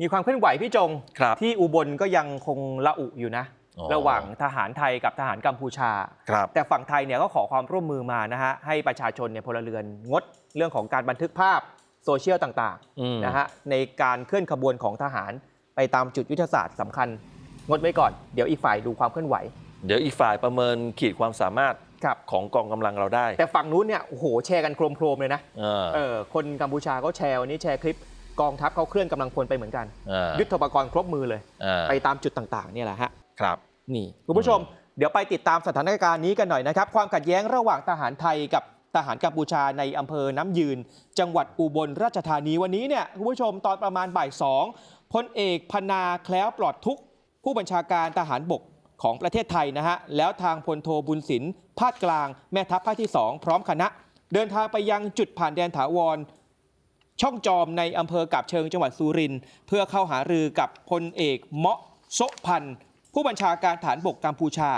มีความเคลื่อนไหวพี่จงครับที่อุบลก็ยังคงละอุอยู่นะอ๋อระหว่างทหารไทยกับทหารกัมพูชาครับแต่ฝั่งไทยเนี่ยก็ขอความร่วมมือมานะฮะให้ประชาชนเนี่ยพลเรือนงดเรื่องของการบันทึกภาพโซเชียลต่างอืมๆนะฮะในการเคลื่อนขบวนของทหารไปตามจุดยุทธศาสตร์สำคัญ งดไว้ก่อนเดี๋ยวอีกฝ่ายดูความเคลื่อนไหว เดี๋ยวอีกฝ่ายประเมินขีดความสามารถครับของกองกำลังเราได้ แต่ฝั่งนู้นเนี่ยโอ้โหแชร์กันโครมๆเลยนะเออเออคนกัมพูชาเขาแชร์วันนี้แชร์คลิป กองทัพเขาเคลื่อนกำลังพลไปเหมือนกันเออยุทธปกรณ์ครบมือเลยเออไปตามจุดต่างๆเนี่ยแหละฮะครับนี่คุณผู้ชมเดี๋ยวไปติดตามสถานการณ์นี้กันหน่อยนะครับ ความขัดแย้งระหว่างทหารไทยกับทหารกัมพูชาในอำเภอน้ำยืน จังหวัดอุบลราชธานีวันนี้เนี่ยคุณผู้ชมตอนประมาณบ่ายสองพลเอกพนาแคล้วปลอดทุกข์ผู้บัญชาการทหารบกของประเทศไทยนะฮะ แล้วทางพลโทบุญสินภาคกลาง แม่ทัพภาคที่ 2 พร้อมคณะ เดินทางไปยังจุดผ่านแดนถาวร ช่องจอมในอำเภอกับเชิงจังหวัดสุรินทร์เพื่อเข้าหารือกับพลเอกเมาะโซะพันธ์ผู้บัญชาการฐานบกกัมพูชา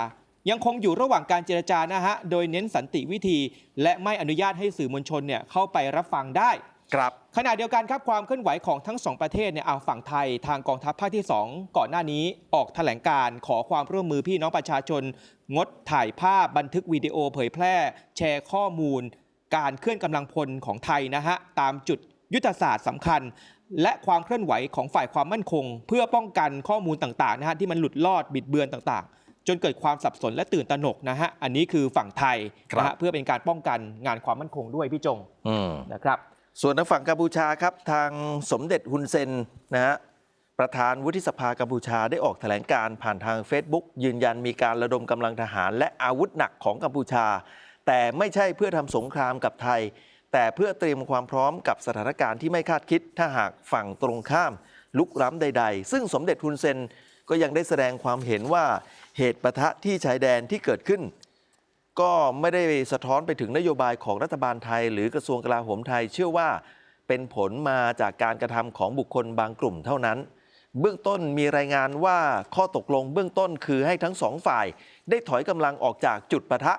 ยังคงอยู่ระหว่างการเจรจานะฮะ โดยเน้นสันติวิธี และไม่อนุญาตให้สื่อมวลชนเนี่ยเข้าไปรับฟังได้ครับขณะเดียวกันครับความเคลื่อนไหวของทั้งสองประเทศเนี่ยเอาฝั่งไทยทางกองทัพภาคที่ 2 ก่อนหน้านี้ออกแถลงการขอความร่วมมือพี่น้องประชาชน งดถ่ายภาพบันทึกวิดีโอเผยแพร่ แชร์ข้อมูล การเคลื่อนกำลังพลของไทยนะฮะตามจุด ยุทธศาสตร์สำคัญ และความเคลื่อนไหวของฝ่ายความมั่นคง เพื่อป้องกันข้อมูลต่างๆนะฮะที่มันหลุดลอดบิดเบือนต่างๆ จนเกิดความสับสนและตื่นตระหนกนะฮะอันนี้คือฝั่งไทยครับนะฮะเพื่อเป็นการป้องกันงานความมั่นคงด้วยพี่จงอืมนะครับ ส่วนทางฝั่งกัมพูชาครับทางสมเด็จฮุนเซนนะฮะประธานวุฒิสภากัมพูชาได้ออกแถลงการผ่านทาง Facebook ยืนยันมีการระดมกำลังทหารและอาวุธหนักของกัมพูชา แต่ไม่ใช่เพื่อทำสงครามกับไทย แต่เพื่อเตรียมความพร้อมกับสถานการณ์ที่ไม่คาดคิด ถ้าหากฝั่งตรงข้าม ลุกล้ำใด ๆ ซึ่งสมเด็จฮุนเซนก็ยังได้แสดงความเห็นว่าเหตุปะทะที่ชายแดนที่เกิดขึ้น ก็ไม่ได้สะท้อนไปถึงนโยบายของรัฐบาลไทย หรือกระทรวงกลาโหมไทยเชื่อว่าเป็นผลมาจากการกระทำของบุคคลบางกลุ่มเท่านั้น เบื้องต้นมีรายงานว่าข้อตกลงเบื้องต้นคือให้ทั้งสองฝ่าย ได้ถอยกำลังออกจากจุดปะทะ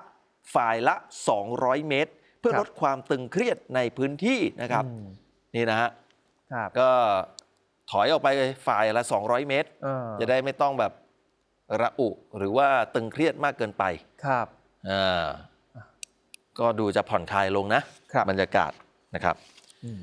ฝ่ายละ 200 เมตร พื่อครับลดความตึงเครียดในพื้นที่นะครับอืมนี่นะฮะครับก็ถอยออกไปฝ่ายละ 200 เมตรเออจะได้ไม่ต้องแบบระอุหรือว่าตึงเครียดมากเกินไปครับอ่าก็ดูจะผ่อนคลายลงนะครับบรรยากาศนะครับอืม